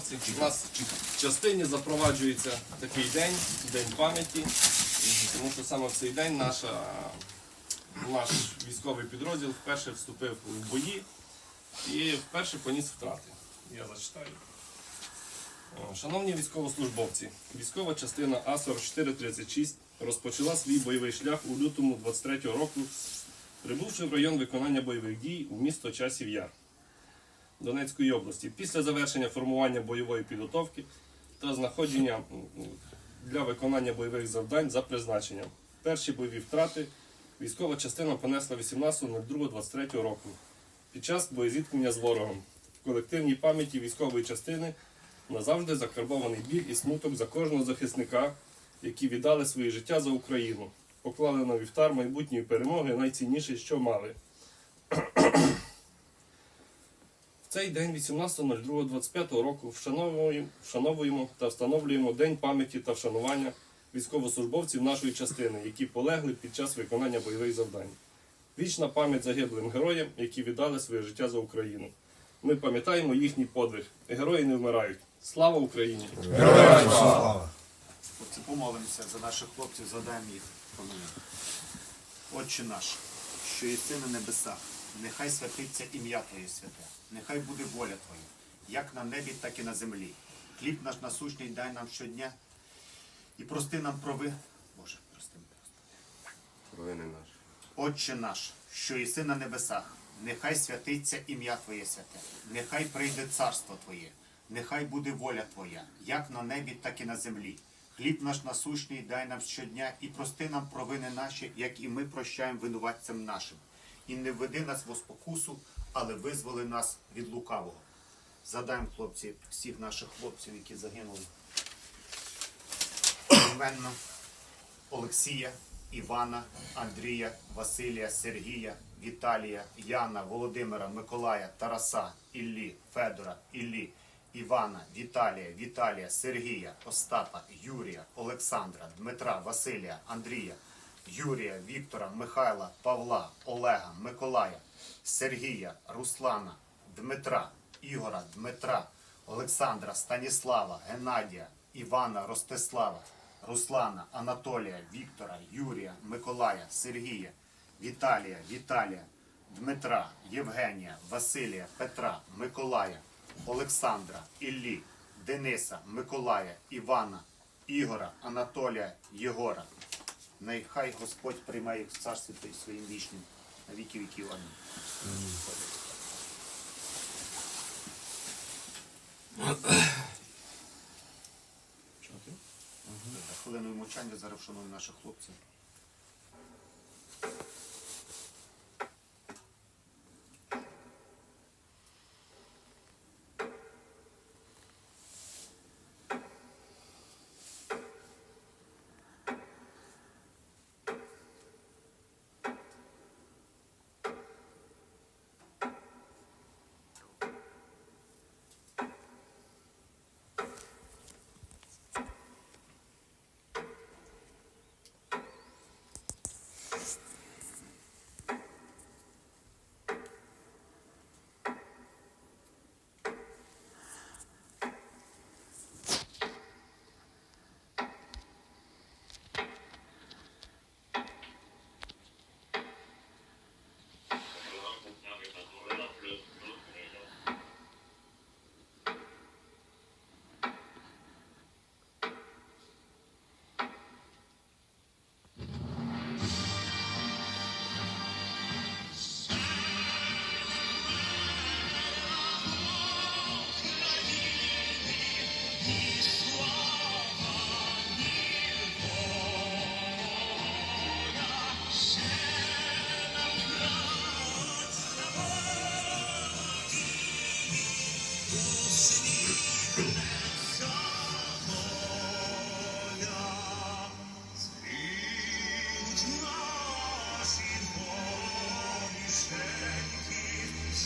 військовослужбовці. У нас в частині запроваджується такий день, день пам'яті, тому що саме в цей день наша, наш військовий підрозділ вперше вступив в бої і вперше поніс втрати. Я зачитаю. Шановні військовослужбовці, військова частина А4436 розпочала свій бойовий шлях у лютому 23-го року, прибувши в район виконання бойових дій у місто Часів Яр Донецької області. Після завершення формування бойової підготовки та знаходження для виконання бойових завдань за призначенням. Перші бойові втрати військова частина понесла 18.02.23 року під час боєзіткнення з ворогом. В колективній пам'яті військової частини назавжди закарбований біль і смуток за кожного захисника, які віддали своє життя за Україну, поклали на вівтар майбутньої перемоги найцінніше, що мали. В цей день, 18.02.25 року, вшановуємо, вшановуємо та встановлюємо День пам'яті та вшанування військовослужбовців нашої частини, які полегли під час виконання бойових завдань. Вічна пам'ять загиблим героям, які віддали своє життя за Україну. Ми пам'ятаємо їхній подвиг. Герої не вмирають. Слава Україні! Хлопці, помолимося за наших хлопців, згадаємо їх. Отче наш, що єси на небесах, нехай святиться ім'я Твоє святе, нехай буде воля Твоя, як на небі, так і на землі. Хліб наш насущний дай нам щодня і прости нам прови. Боже, прости. Провини наші. Отче наш, що єси на небесах, нехай святиться ім'я Твоє святе, нехай прийде царство Твоє, нехай буде воля Твоя, як на небі, так і на землі. Хліб наш насущний дай нам щодня і прости нам провини наші, як і ми прощаємо винуватцям нашим. І не введи нас в спокусу, але визволи нас від лукавого. Задаємо, хлопці, всіх наших хлопців, які загинули. Іменно Олексія, Івана, Андрія, Василія, Сергія, Віталія, Яна, Володимира, Миколая, Тараса, Іллі, Федора, Іллі, Івана, Віталія, Віталія, Сергія, Остапа, Юрія, Олександра, Дмитра, Василія, Андрія, Юрія, Віктора, Михайла, Павла, Олега, Миколая, Сергія, Руслана, Дмитра, Ігора, Дмитра, Олександра, Станіслава, Геннадія, Івана, Ростислава, Руслана, Анатолія, Віктора, Юрія, Миколая, Сергія, Віталія, Віталія, Дмитра, Євгенія, Василія, Петра, Миколая, Олександра, Іллі, Дениса, Миколая, Івана, Ігора, Анатолія, Єгора. Нехай Господь приймає їх в царстві своїм вічним на віки віків. Амінь. Хвилиною мовчання зараз вшануємо наших хлопців.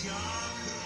Jakob.